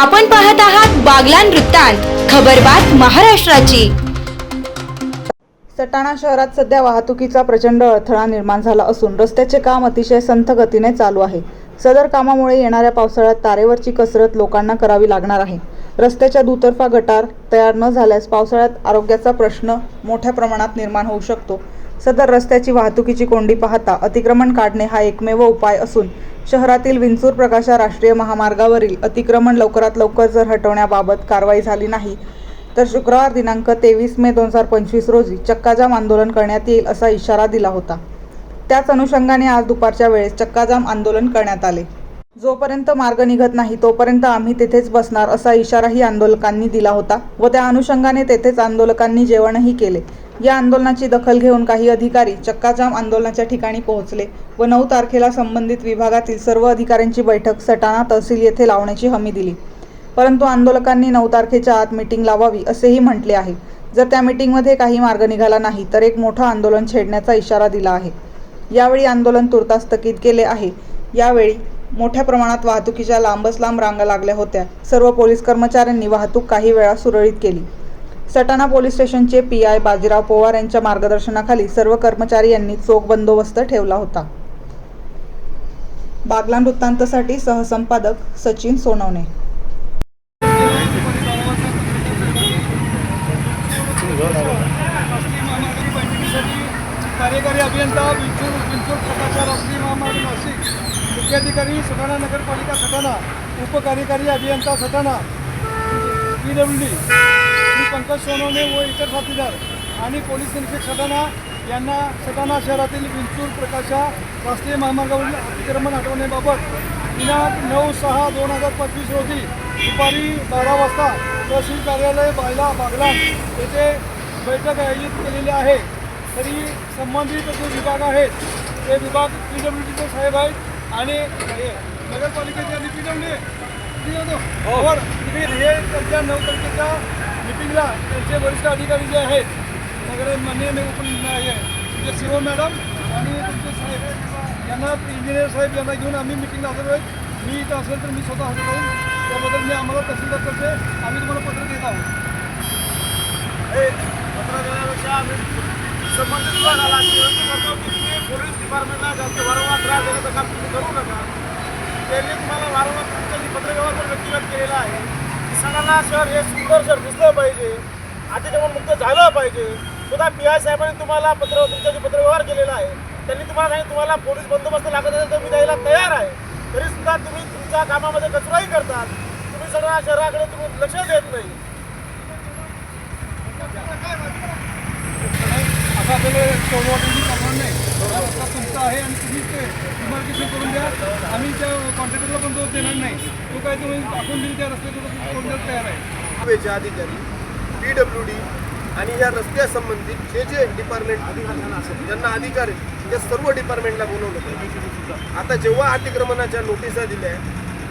आपण पाहत आहात बागलान वृत्तांत खबरबात महाराष्ट्राची. सटाणा शहरात सध्या वाहतुकीचा प्रचंड अडथळा निर्माण झाला असून रस्त्याचे काम अतिशय संथ गतीने चालू आहे. सदर कामामुळे येणाऱ्या पावसाळ्यात तारेवरची कसरत लोकांना करावी लागणार आहे. रस्त्याच्या दुतर्फा गटार तयार न झाल्यास पावसाळ्यात आरोग्याचा प्रश्न मोठ्या प्रमाणात निर्माण होऊ शकतो. सदर रस्त्याची वाहतुकीची कोंडी पाहता अतिक्रमण काढणे हा एकमेव उपाय असून शहरातील विंचूर प्रकाशा राष्ट्रीय महामार्गावरील अतिक्रमण लवकरात लवकर जर हटवण्याबाबत कारवाई झाली नाही. तर शुक्रवार दिनांक तेवीस मे दोन हजार पंचवीस रोजी चक्काजाम आंदोलन करण्यात येईल असा इशारा दिला होता. त्याच अनुषंगाने आज दुपारच्या वेळेस चक्काजाम आंदोलन करण्यात आले. जोपर्यंत मार्ग निघत नाही तोपर्यंत आम्ही तेथेच बसणार असा इशाराही आंदोलकांनी दिला होता व त्या अनुषंगाने तेथेच आंदोलकांनी जेवणही केले. या आंदोलनाची दखल घेऊन काही अधिकारी चक्काजाम आंदोलनाच्या ठिकाणी पोहोचले व नऊ तारखेला संबंधित विभागातील सर्व अधिकाऱ्यांची बैठक सटाणा तहसील येथे लावण्याची हमी दिली. परंतु आंदोलकांनी नऊ तारखेच्या आत मीटिंग लावावी असेही म्हटले आहे. जर त्या मीटिंगमध्ये काही मार्ग निघाला नाही तर एक मोठं आंदोलन छेडण्याचा इशारा दिला आहे. यावेळी आंदोलन तुर्तास स्थगित केले आहे. यावेळी मोठ्या प्रमाणात वाहतुकीच्या लांबच लांब रांगा लागल्या होत्या. सर्व पोलीस कर्मचाऱ्यांनी वाहतूक काही वेळा सुरळीत केली. सटाणा पोलीस स्टेशनचे पी आय बाजीराव पोवार यांच्या मार्गदर्शनाखाली सर्व कर्मचारी यांनी चोख बंदोबस्त ठेवला होता. बागलान वृत्तांतसाठी सहसंपादक सचिन सोनवणे. कार्यकारी अभियंता विंचूर विंचूर प्रकाशा राष्ट्रीय महामार्ग नाशिक. मुख्याधिकारी सटाणा नगरपालिका सटाणा. उपकार्यकारी अभियंता Satana. P W D. Pankaj Sonawane व इतर साथीदार आणि पोलीस निरीक्षक सटाणा यांना सटाणा शहरातील विंचूर प्रकाशा राष्ट्रीय महामार्गावरील अतिक्रमण हटवण्याबाबत दिनांक नऊ सहा दोन हजार पंचवीस रोजी दुपारी बारा वाजता तहसील कार्यालय बायला बागलाण येथे बैठक आयोजित केलेली आहे. तरी संबंधित जे विभाग आहेत ते विभाग पी डब्ल्यू डीचे साहेब आहेत आणि नगरपालिकेचे आणि पी डब्ल्यू हे. त्यांच्या नऊ तारखेच्या मीटिंगला त्यांचे वरिष्ठ अधिकारी जे आहेत वगैरे माननीय नगर तुमचे सी ओ मॅडम आणि तुमचे साहेब. यांना इंजिनियर साहेब यांना घेऊन आम्ही मिटिंगला हजर होईल मी इथं असेल तर मी स्वतः हजर होईल त्याबद्दल मी आम्हाला तहसीलदार करते आम्ही तुम्हाला पत्र देत आहोत. पत्र देण्यापेक्षा आम्ही संबंधित विभागाला पोलीस डिपार्टमेंटला जास्त वारंवार त्रास देण्याचं काम तुम्ही करू नका. त्यांनी तुम्हाला वारंवार तुमच्या पत्रव्यवहार पण व्यक्तिगत केलेला आहे सगळ्यांना शहर हे सुंदर शहर दिसलं पाहिजे. अतिक्रमण मुक्त झालं पाहिजे. सुद्धा पी आय साहेबांनी तुम्हाला पत्र तुमच्याशी पत्रव्यवहार केलेला आहे त्यांनी तुम्हाला सांगितलं तुम्हाला पोलीस बंदोबस्त लागत असेल तर मी द्यायला तयार आहे. तरी सुद्धा तुम्ही तुमच्या कामामध्ये कचराही करतात. तुम्ही सगळ्या शहराकडे तुम्ही लक्ष देत नाही. असं आपल्याला टोलवाटोली करणार नाही हा रस्ता तुमचा आहे आणि तुम्ही ते डिमार्केशन करून द्या. आम्ही त्या कॉन्ट्रॅक्टरला पण देणार नाही. तो काय तुम्ही दाखवून दिली त्या रस्त्याचं करून तयार आहे. हवेचे अधिकारी पी डब्ल्यू डी आणि या रस्त्यासंबंधित जे जे डिपार्टमेंट ज्यांना अधिकार आहे त्या सर्व डिपार्टमेंटला बोलवलं. आता जेव्हा अतिक्रमणाच्या नोटिसा दिल्या